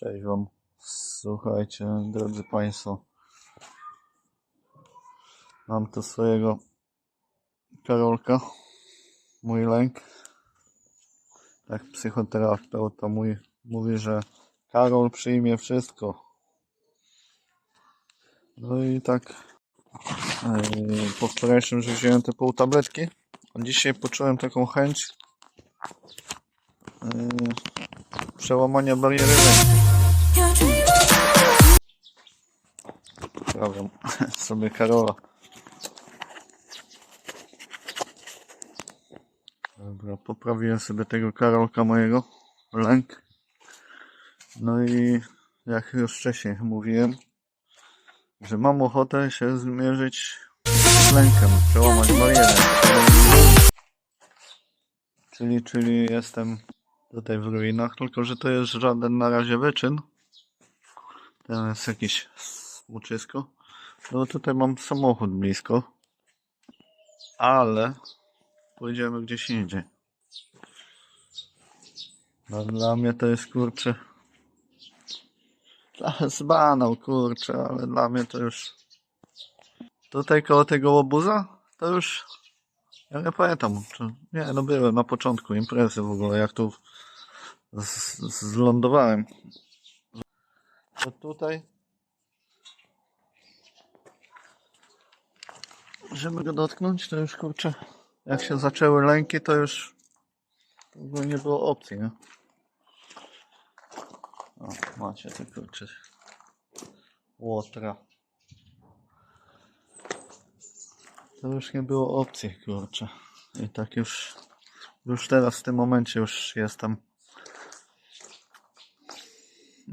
Cześć Wam. Słuchajcie, drodzy Państwo. Mam tu swojego Karolka. Mój lęk. Tak, psychoterapeuta mój mówi, że Karol przyjmie wszystko. No i tak yy, po wczorajszym, że wziąłem te pół tabletki. A dzisiaj poczułem taką chęć yy, przełamania bariery Sprawdzam sobie Karola. Dobra, poprawiłem sobie tego Karolka mojego. Lęk. No i jak już wcześniej mówiłem, że mam ochotę się zmierzyć z lękiem, przełamać barierę. Czyli, czyli jestem tutaj w ruinach, tylko że to jest żaden na razie wyczyn. Jest jakieś smuczysko. No tutaj mam samochód blisko. Ale pójdziemy gdzieś indziej. No, dla mnie to jest kurczę. To jest banał kurczę, ale dla mnie to już. Tutaj koło tego łobuza to już. Ja nie pamiętam. Czy... Nie, no byłem na początku imprezy w ogóle, jak tu z, z, zlądowałem. To tutaj żeby go dotknąć, to już kurczę, jak się zaczęły lęki, to już to już nie było opcji, nie? O, macie te kurczę łotra. To już nie było opcji, kurczę. I tak już, już teraz w tym momencie już jestem.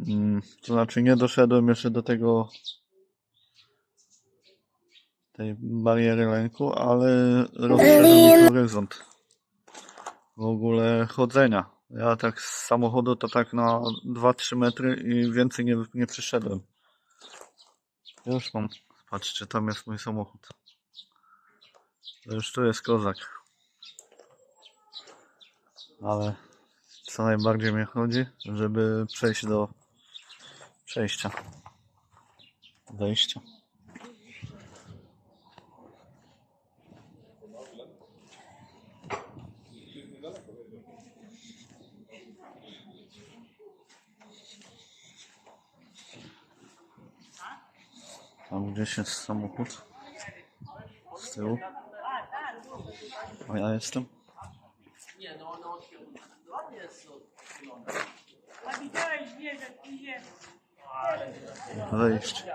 Mm, to znaczy nie doszedłem jeszcze do tego tej bariery lęku, ale rozszerzył mi horyzont w ogóle chodzenia. Ja tak z samochodu to tak na 2-3 metry i więcej nie, nie przyszedłem. Już mam. Patrzcie, tam jest mój samochód. To już tu jest kozak. Ale co najbardziej mnie chodzi, żeby przejść do przejścia. Wejścia. Tam gdzieś jest samochód. Z tyłu. A ja jestem. A widziałeś zwierzę, idzie. Wejść.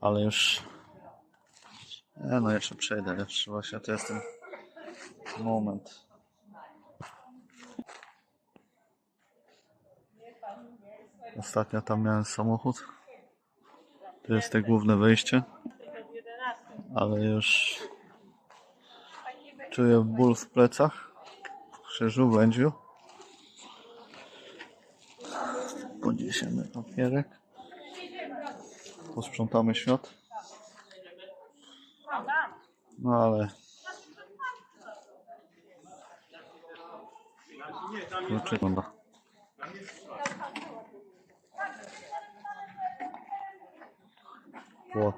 Ale już. E, no jeszcze przejdę, jeszcze właśnie to jest ten moment. Ostatnio tam miałem samochód. To jest te główne wejście. Ale już czuję ból w plecach, w krzyżu, w lędźwiu. Podniesiemy papierek. Posprzątamy świat. No ale... Kurczę, wygląda. Płot.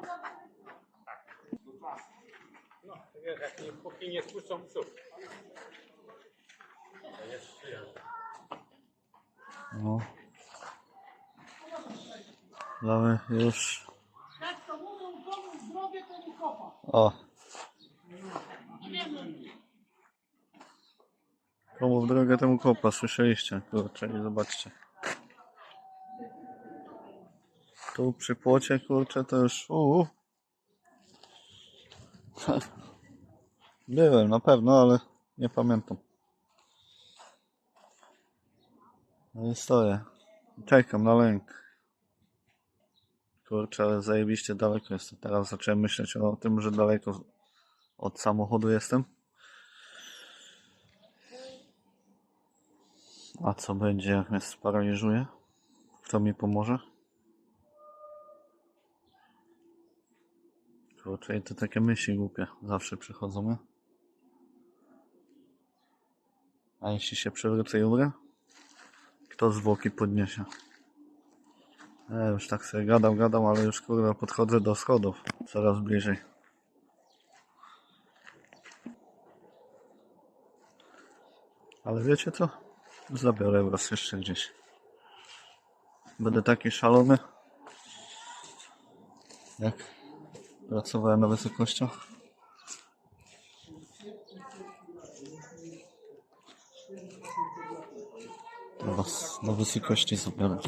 Póki nie spuszczą psów. No. Mamy już... Jak to mówią, komu zdrowie, to nie kopa. O, komu w drogę temu kopa, słyszeliście? Kurczę, i zobaczcie. Tu przy płocie, kurczę, to już... Uu. Byłem na pewno, ale nie pamiętam. No i stoję. Czekam na lęk. Kurczę, zajebiście daleko jestem. Teraz zacząłem myśleć o tym, że daleko od samochodu jestem. A co będzie, jak mnie sparaliżuje? Kto mi pomoże? Kurczę, to takie myśli głupie zawsze przychodzą, nie? A jeśli się przewrócę i umrę? Kto zwłoki podniesie? Ja już tak sobie gadam, gadam, ale już kurwa podchodzę do schodów. Coraz bliżej. Ale wiecie co? Zabiorę was jeszcze gdzieś. Będę taki szalony. Jak pracowałem na wysokościach. Was na wysokości zabiorę.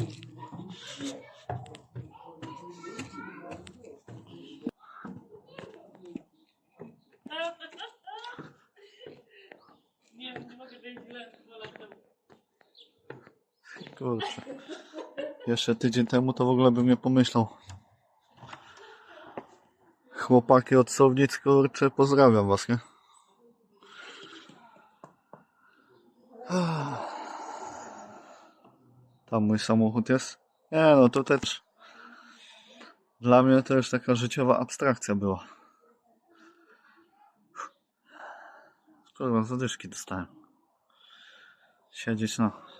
Nie, nie mogę tej źle wolać to. Kurczę. Jeszcze tydzień temu to w ogóle bym nie pomyślał. Chłopaki od Sownic, kurczę, pozdrawiam was, nie? Tam mój samochód jest. Nie no, to też dla mnie to już taka życiowa abstrakcja była. Kurwa, zadyszki dostałem. Siedzieć na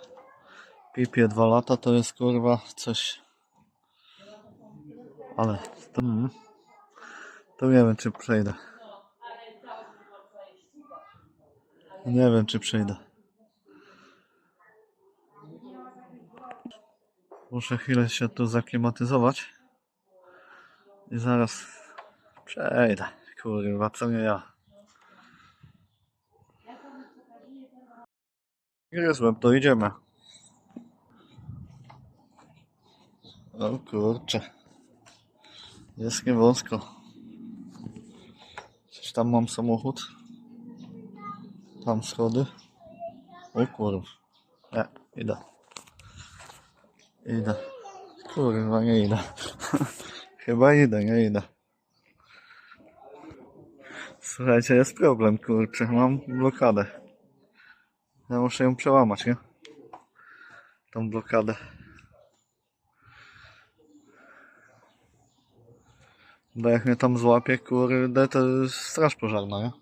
pipie dwa lata to jest kurwa coś. Ale to, mm, to nie wiem czy przejdę. Nie wiem czy przejdę. Muszę chwilę się tu zaklimatyzować. I zaraz przejdę. Kurwa, co nie ja. Gryzłem, to idziemy. O kurczę. Jest nie wąsko. Coś tam mam samochód. Tam schody. O kurwa. Nie, idę. Idę. Kurwa, nie idę. Chyba idę, nie idę. Słuchajcie, jest problem, kurczę. Mam blokadę. Ja muszę ją przełamać, nie? Tą blokadę. Bo jak mnie tam złapie, kurde, to straż pożarna, nie?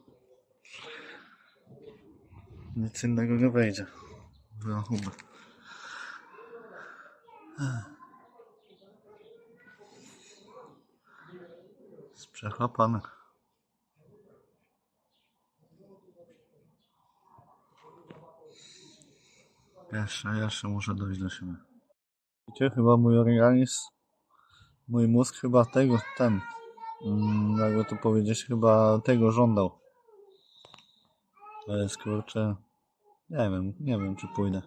Nic innego nie wejdzie. w rachubę. Jest przechlapany. Jeszcze, jeszcze muszę dojść do siebie. Wiecie, chyba mój organizm, mój mózg chyba tego, ten, jakby to powiedzieć, chyba tego żądał. To jest kurczę, nie wiem, nie wiem czy pójdę.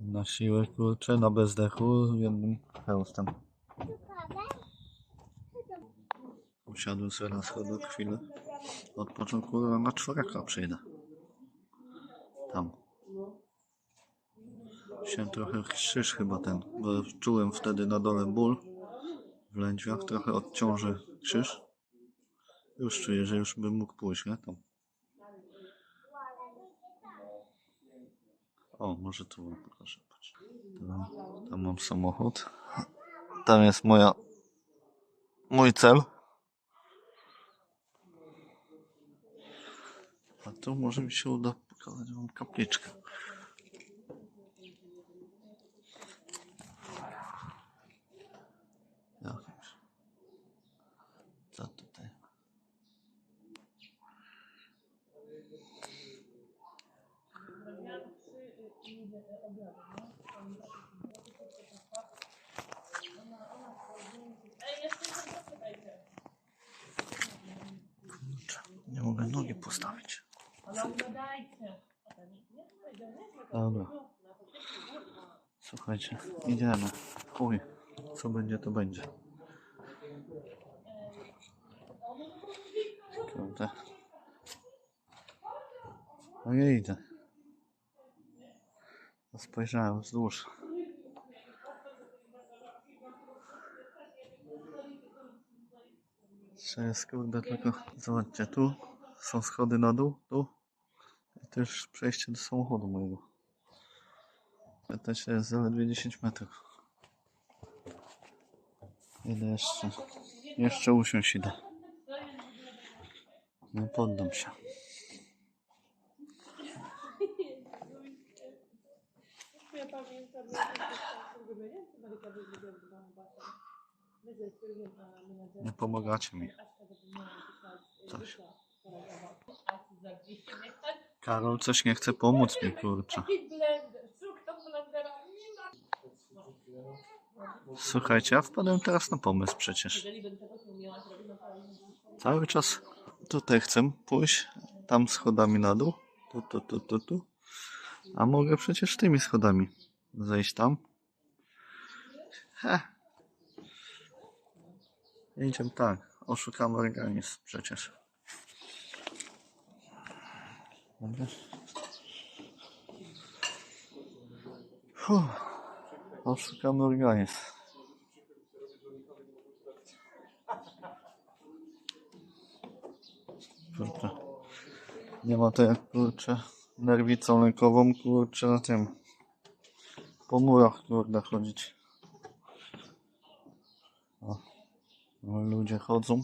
Na siłę kurczę, na bezdechu, jednym hełstem. Usiadłem sobie na schodach chwilę. Odpoczął kurwa na czworaka przyjdę. Tam. Się trochę krzyż chyba ten, bo czułem wtedy na dole ból w lędźwiach, trochę odciąży krzyż. Już czuję, że już bym mógł pójść, nie? Tam. O, może tu wam pokażę. Tam, tam mam samochód. Tam jest moja mój cel. A tu może mi się uda pokazać wam kapliczkę. Jakimś. Co tutaj? Kurczę, nie mogę nogi postawić. Dobra. Słuchajcie, idziemy. Chuj, co będzie, to będzie. Kurde. No nie idę. Spojrzałem wzdłuż. Jeszcze jest kurde tylko, zobaczcie, tu są schody na dół, tu i też przejście do samochodu mojego. Też jest zaledwie 10 metrów. Idę jeszcze, jeszcze usiąść idę. Nie poddam się. Nie pomagacie mi. Coś. Karol coś nie chce pomóc mi, kurczę. Słuchajcie, ja wpadłem teraz na pomysł przecież. Cały czas tutaj chcę pójść, tam schodami na dół, tu, tu, tu, tu, tu. A mogę przecież tymi schodami zejść tam. He. Idziemy tak, oszukam organizm przecież. Dobra. Fuh. Oszukamy organizm. Kurczę. Nie ma to jak kurczę nerwicą lękową kurczę na tym po murach kurde chodzić. O, no, ludzie chodzą.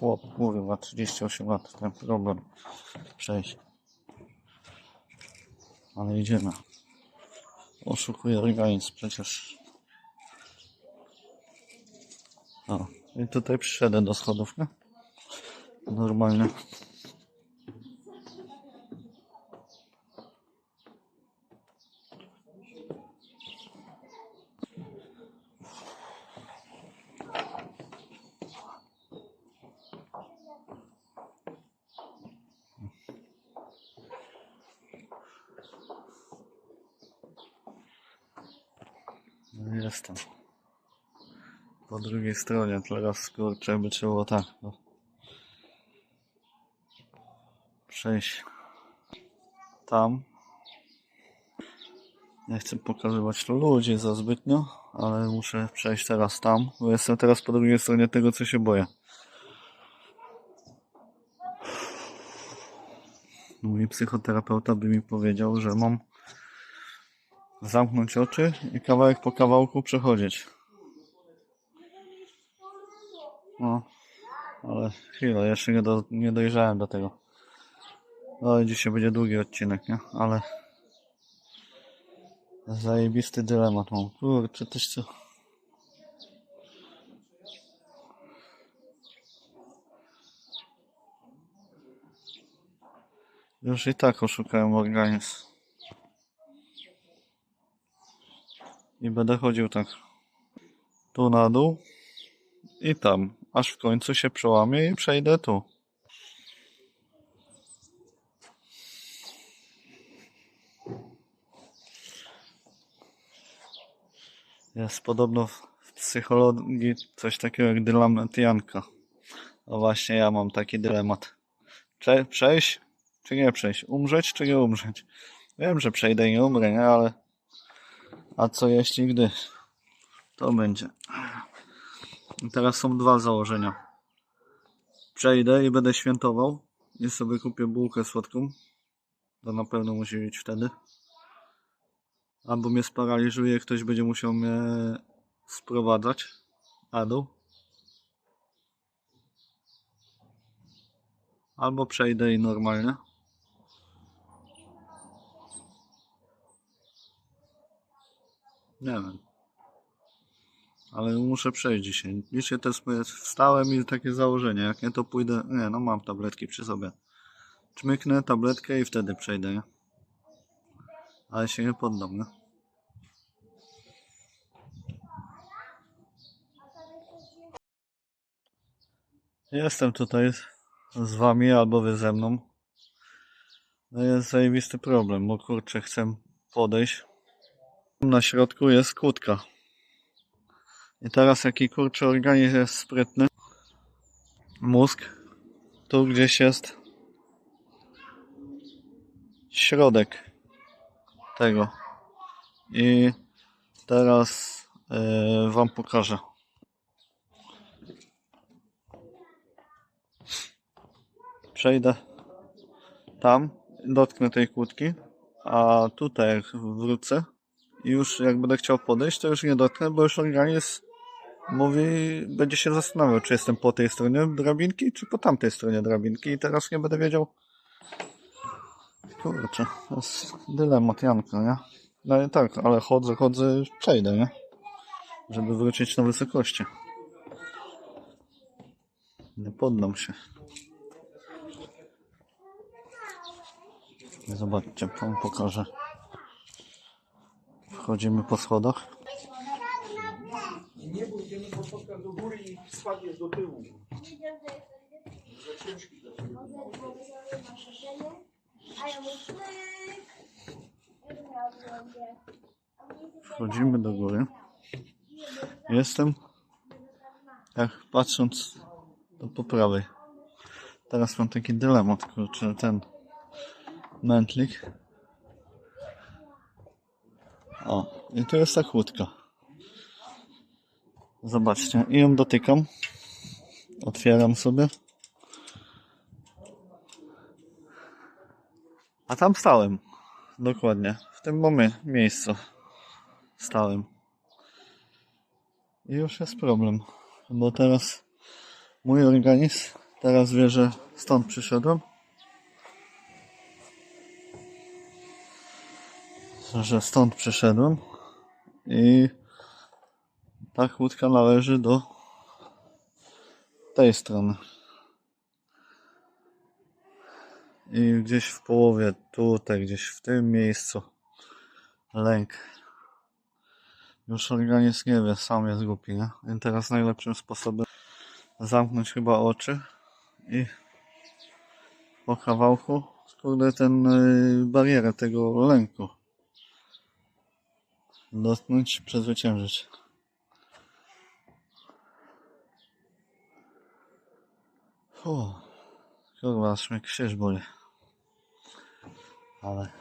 Chłop, kurwa, 38 lat, ten problem przejść. Ale idziemy. Oszukuje organizm przecież. O, i tutaj przyszedłem do schodów, nie? Normalnie. No Jestem. Po drugiej stronie, teraz kurczę by trzeba tak. No. Przejść tam. Nie chcę pokazywać tu ludzi za zbytnio, ale muszę przejść teraz tam, bo jestem teraz po drugiej stronie tego, co się boję. Mój psychoterapeuta by mi powiedział, że mam zamknąć oczy i kawałek po kawałku przechodzić. No, ale chwilę, jeszcze nie, do, nie dojrzałem do tego. No, dzisiaj będzie długi odcinek, nie? Ale zajebisty dylemat mam. Kurczę, też co... Już i tak oszukałem organizm. I będę chodził tak. Tu na dół i tam, aż w końcu się przełamię i przejdę tu. Jest podobno w psychologii coś takiego jak dylemat Janka. No właśnie ja mam taki dylemat. Cze- przejść czy nie przejść? Umrzeć czy nie umrzeć? Wiem, że przejdę i umrę, nie? Ale a co jeśli gdy? To będzie. I teraz są dwa założenia. Przejdę i będę świętował i sobie kupię bułkę słodką. To na pewno musi być wtedy. Albo mnie sparaliżuje, ktoś będzie musiał mnie sprowadzać dół. Albo przejdę i normalnie. Nie wiem. Ale muszę przejść dzisiaj. Dzisiaj też wstałem i takie założenie. Jak nie to pójdę. Nie, no mam tabletki przy sobie. Czmyknę tabletkę i wtedy przejdę, nie? Ale się nie poddam, nie? Jestem tutaj z wami albo wy ze mną. No jest zajebisty problem, bo kurczę chcę podejść. Na środku jest kłódka. I teraz jaki kurczę organizm jest sprytny. Mózg. Tu gdzieś jest środek tego. I teraz yy, wam pokażę. Przejdę tam, dotknę tej kłódki, a tutaj wrócę i już jak będę chciał podejść, to już nie dotknę, bo już organizm mówi, będzie się zastanawiał, czy jestem po tej stronie drabinki, czy po tamtej stronie drabinki i teraz nie będę wiedział, Kurczę, to jest dylemat Janka, nie? No i tak, ale chodzę, chodzę, przejdę, nie? Żeby wrócić na wysokości. Nie poddam się. Zobaczcie, wam pokażę. Wchodzimy po schodach. Nie pójdziemy po schodkach do góry i spadniesz do tyłu. Wchodzimy do góry. Jestem, jak patrząc to po prawej. Teraz mam taki dylemat, kurczę, ten mętlik. O, i tu jest ta kłódka. Zobaczcie, i ją dotykam. Otwieram sobie. A tam stałem. Dokładnie. W tym momie miejscu stałem. I już jest problem. Bo teraz mój organizm teraz wie, że stąd przyszedłem. Że stąd przyszedłem. I ta łódka należy do tej strony. I gdzieś w połowie, tutaj, gdzieś w tym miejscu lęk. Już organizm nie wie, sam jest głupi, nie? I teraz najlepszym sposobem zamknąć chyba oczy i po kawałku, kurde, ten y, barierę tego lęku dotknąć, przezwyciężyć. Fu, kurwa, aż mnie krzyż boli. Ale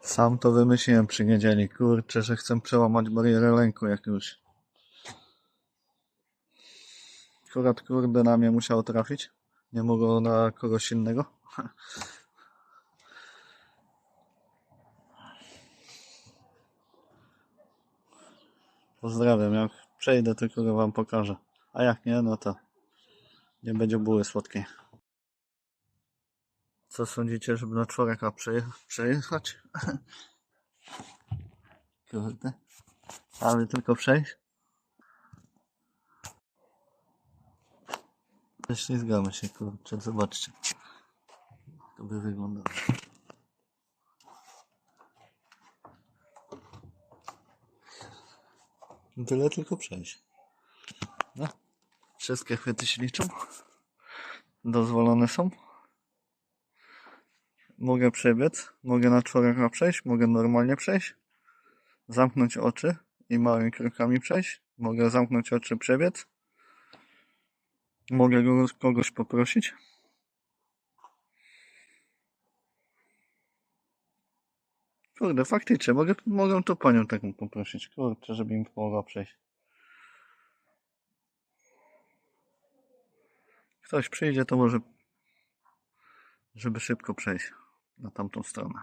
sam to wymyśliłem przy niedzieli, kurczę, że chcę przełamać barierę lęku jakąś. Akurat kurde na mnie musiało trafić. Nie mogło na kogoś innego. Pozdrawiam, jak przejdę kurwa wam pokażę. A jak nie, no to nie będzie buły słodkiej. Co sądzicie, żeby na czworaka przeje- przejechać? Kurde. Ale tylko przejść? Ślizgamy się, kurczę, zobaczcie. To by wyglądało. Tyle tylko przejść. Wszystkie chwyty się liczą. Dozwolone są. Mogę przebiec, mogę na czworaka przejść, mogę normalnie przejść. Zamknąć oczy i małymi krokami przejść. Mogę zamknąć oczy, przebiec. Mogę go- kogoś poprosić. Kurde, faktycznie, mogę, mogę tu panią taką poprosić. Kurczę, żeby im pomogła przejść. Ktoś przyjdzie, to może, żeby szybko przejść na tamtą stronę.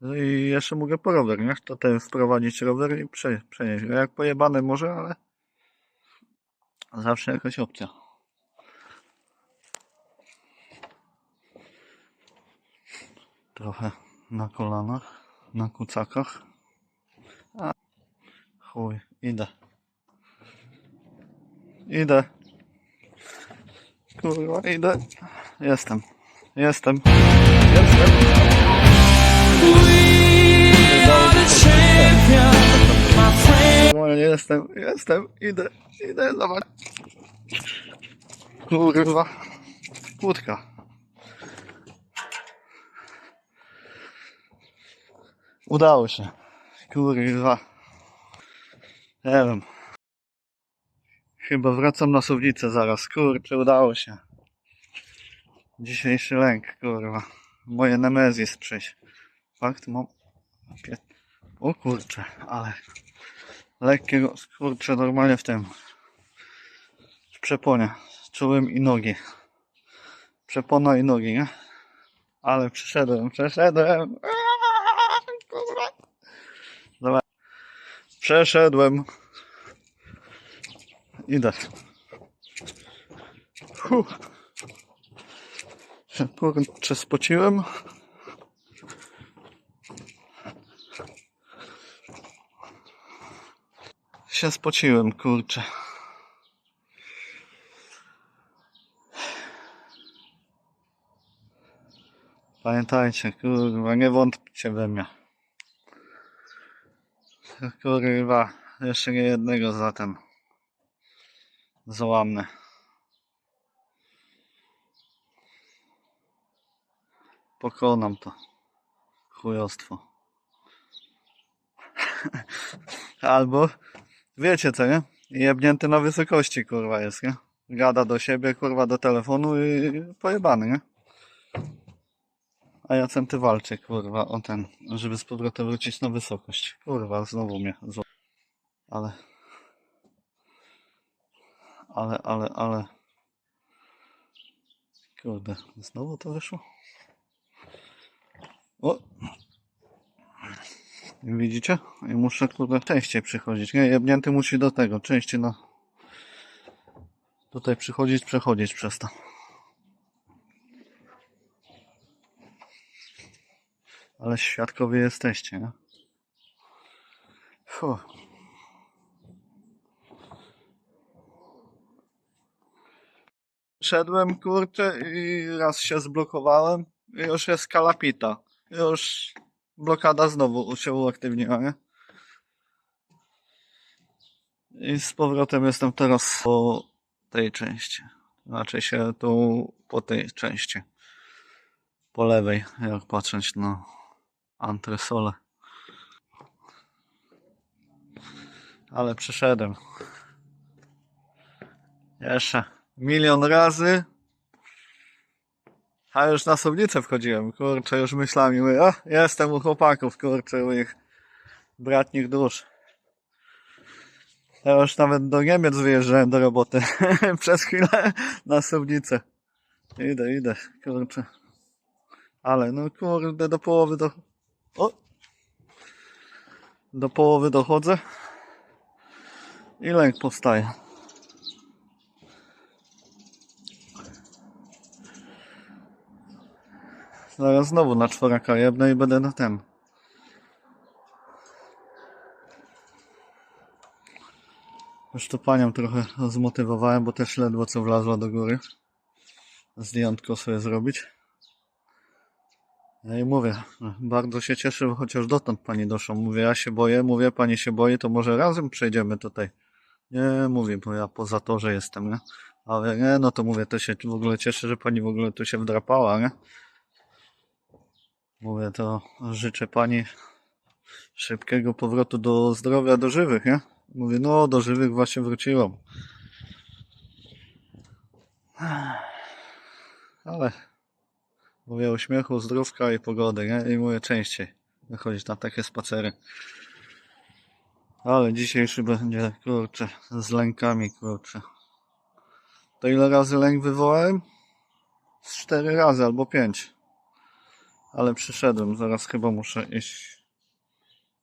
No i jeszcze mogę po rower, nie? To ten wprowadzić rower i prze, przenieść go. Jak pojebane może, ale zawsze jakaś opcja. Trochę na kolanach, na kucakach. A, chuj, idę. Idę. Kurwa, idę. Jestem. Jestem. Jestem. Normalnie jestem, jestem, idę, idę, zobacz. Kurwa. Kłódka. Udało się. Kurwa. Nie wiem. Chyba wracam na suwnicę zaraz. Kurczę, udało się. Dzisiejszy lęk, kurwa. Moje Nemezis przejść. Fakt, mam... O kurczę, ale... Lekkiego, kurczę, normalnie w tym. W przeponie. Czułem i nogi. Przepona i nogi, nie? Ale przeszedłem, przeszedłem. Dobra. Przeszedłem. Idę. Huh. Się, spociłem. Się spociłem, kurczę. Pamiętajcie, kurwa, nie wątpcie we mnie. Kurwa, jeszcze nie jednego zatem. Załamne. Pokonam to. Chujostwo. Albo, wiecie co, nie? Jebnięty na wysokości, kurwa, jest, nie? Gada do siebie, kurwa, do telefonu i pojebany, nie? A ja centy walczę, kurwa, o ten, żeby z powrotem wrócić na wysokość. Kurwa, znowu mnie zło... Ale... Ale, ale, ale... Kurde, znowu to wyszło? O! Widzicie? I muszę, kurde, częściej przychodzić. Nie, jebnięty musi do tego, częściej na... Tutaj przychodzić, przechodzić przez to. Ale świadkowie jesteście, nie? Fuh. Szedłem, kurczę, i raz się zblokowałem i już jest kalapita. Już blokada znowu się uaktywniła, nie? I z powrotem jestem teraz po tej części. Znaczy się tu po tej części. Po lewej, jak patrzeć na antresolę. Ale przeszedłem. Jeszcze milion razy. A już na Sobnicę wchodziłem, kurczę, już myślami mówię, o, jestem u chłopaków, kurczę, u ich bratnich dusz. Ja już nawet do Niemiec wyjeżdżałem do roboty. Przez chwilę na Sobnicę. Idę, idę, kurczę. Ale no kurde, do połowy do... O! Do połowy dochodzę. I lęk powstaje. Zaraz znowu na czworaka jebnę i będę na tym. Już to panią trochę zmotywowałem, bo też ledwo co wlazła do góry. Zdjętko sobie zrobić. Ja jej mówię, bardzo się cieszę, bo chociaż dotąd pani doszła. Mówię, ja się boję, mówię, pani się boi, to może razem przejdziemy tutaj. Nie, mówię, bo ja poza to, że jestem, nie? Ale nie, no to mówię, to się w ogóle cieszę, że pani w ogóle tu się wdrapała, nie? Mówię, to życzę pani szybkiego powrotu do zdrowia, do żywych, nie? Mówię, no do żywych właśnie wróciłam. Ale mówię o śmiechu, zdrówka i pogody, nie? I mówię częściej wychodzić na takie spacery. Ale dzisiejszy będzie, kurczę, z lękami, kurczę. To ile razy lęk wywołałem? Z cztery razy albo pięć. Ale przyszedłem, zaraz chyba muszę iść.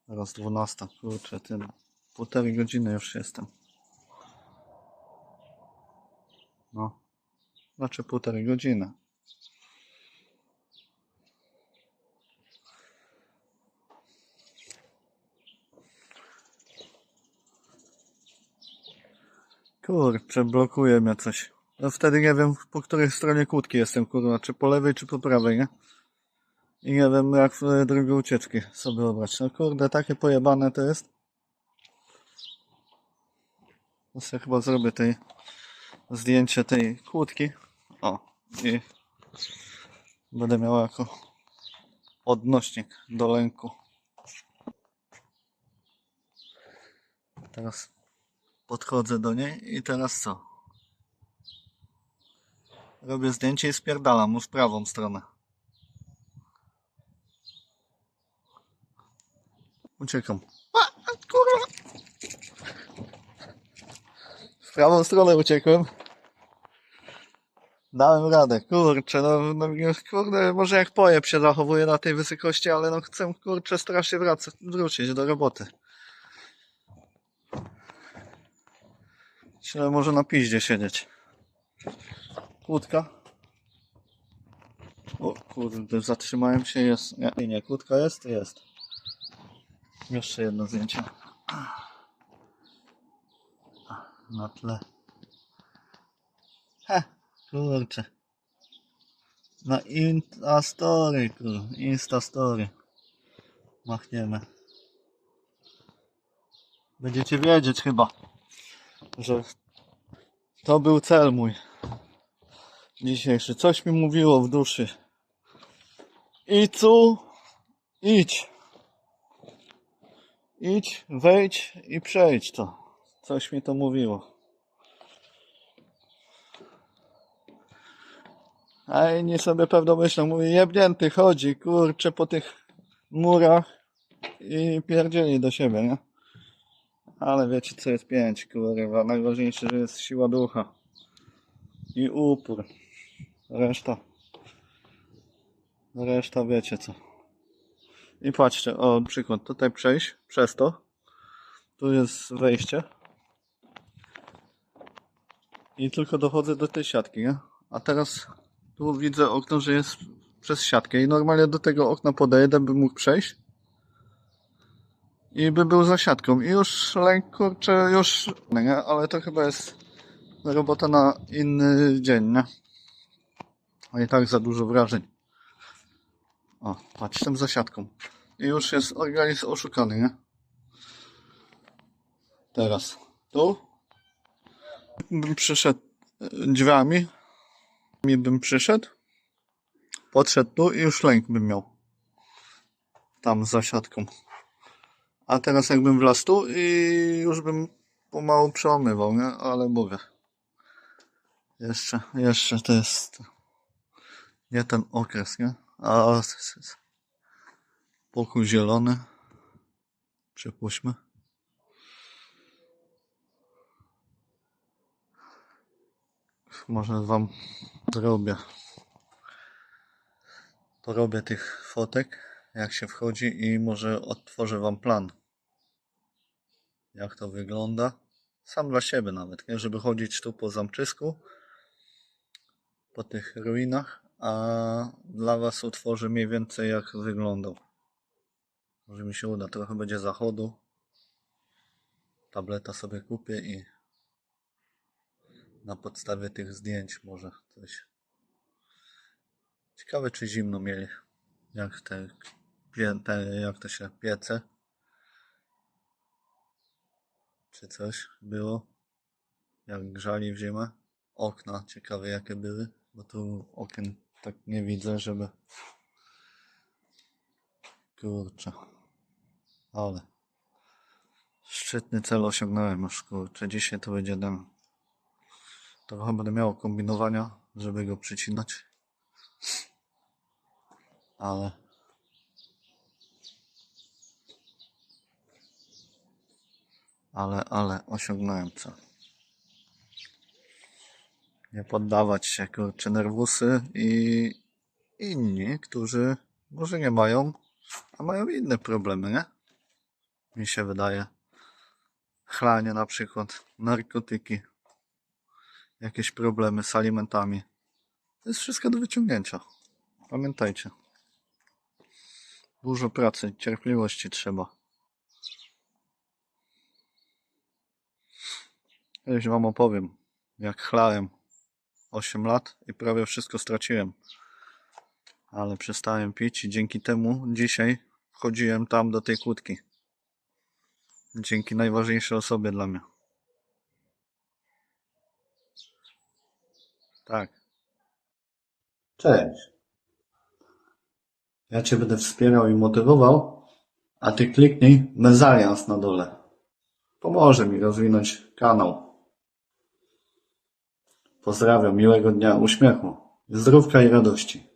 Zaraz dwunasta, kurczę, ty. Półtorej godziny już jestem. No. Znaczy półtorej godziny. Kurczę, blokuje mnie coś. No wtedy nie wiem, po której stronie kłódki jestem, kurwa, czy po lewej, czy po prawej, nie? I nie wiem, jak w drogę ucieczki sobie obrać. No kurde, takie pojebane to jest. Sobie chyba zrobię tej zdjęcie tej kłódki. O, i będę miał jako odnośnik do lęku. Teraz podchodzę do niej i teraz co? Robię zdjęcie i spierdalam mu w prawą stronę. Uciekam. A, kurwa! W prawą stronę uciekłem. Dałem radę, kurczę, no, no kurde, może jak pojeb się zachowuje na tej wysokości, ale no chcę, kurczę, strasznie wracać, wrócić do roboty. Myślę, może na piździe siedzieć. Łódka. O kurde, zatrzymałem się, jest. Nie, nie, kłódka jest? Jest. Jeszcze jedno zdjęcie. Na tle. He, kurczę. Na Instastory, kur, Instastory. Machniemy. Będziecie wiedzieć chyba, że to był cel mój dzisiejszy. Coś mi mówiło w duszy. Icu, idź. Idź, wejdź i przejdź to. Coś mi to mówiło. A inni sobie pewno myślą, mówi jebnięty chodzi, kurczę, po tych murach i pierdzieli do siebie, nie? Ale wiecie co jest pięć, kurwa, najważniejsze, że jest siła ducha i upór. Reszta, reszta wiecie co. I patrzcie, o przykład, tutaj przejść przez to. Tu jest wejście. I tylko dochodzę do tej siatki, nie? A teraz tu widzę okno, że jest przez siatkę i normalnie do tego okna podejdę, bym mógł przejść. I by był za siatką. I już lęk, kurczę, już, nie? Ale to chyba jest robota na inny dzień, nie? A i tak za dużo wrażeń. O, patrz, tam za siatką. I już jest organizm oszukany, nie? Teraz. Tu. Bym przyszedł e, drzwiami. Mi bym przyszedł. Podszedł tu i już lęk bym miał. Tam za siatką. A teraz jakbym wlazł tu i już bym pomału przełamywał, nie? Ale mówię. Jeszcze, jeszcze to jest nie ten okres, nie? A pokój zielony. Przypuśćmy. Może wam zrobię. Porobię tych fotek, jak się wchodzi i może odtworzę wam plan. Jak to wygląda. Sam dla siebie nawet, nie? Żeby chodzić tu po zamczysku, po tych ruinach, a dla was utworzę mniej więcej jak wyglądał. Może mi się uda, trochę będzie zachodu. Tableta sobie kupię i na podstawie tych zdjęć może coś. Ciekawe czy zimno mieli. Jak te, te jak to się piece. Czy coś było? Jak grzali w zimę? Okna ciekawe jakie były, bo tu okien tak nie widzę, żeby kurczę. Ale szczytny cel osiągnąłem już kurczę. Dzisiaj to będzie ten Trochę będę miał kombinowania, żeby go przycinać. Ale ale, ale osiągnąłem cel. Nie poddawać się, kurczę, nerwusy i inni, którzy może nie mają, a mają inne problemy, nie? Mi się wydaje. Chlanie na przykład, narkotyki jakieś problemy z alimentami. To jest wszystko do wyciągnięcia. Pamiętajcie. Dużo pracy, cierpliwości trzeba. Kiedyś wam opowiem, jak chlałem 8 lat i prawie wszystko straciłem. Ale przestałem pić i dzięki temu dzisiaj wchodziłem tam do tej kłódki. Dzięki najważniejszej osobie dla mnie. Tak. Cześć. Ja Cię będę wspierał i motywował, a Ty kliknij mezalians na dole. Pomoże mi rozwinąć kanał. Pozdrawiam, miłego dnia, uśmiechu, zdrówka i radości.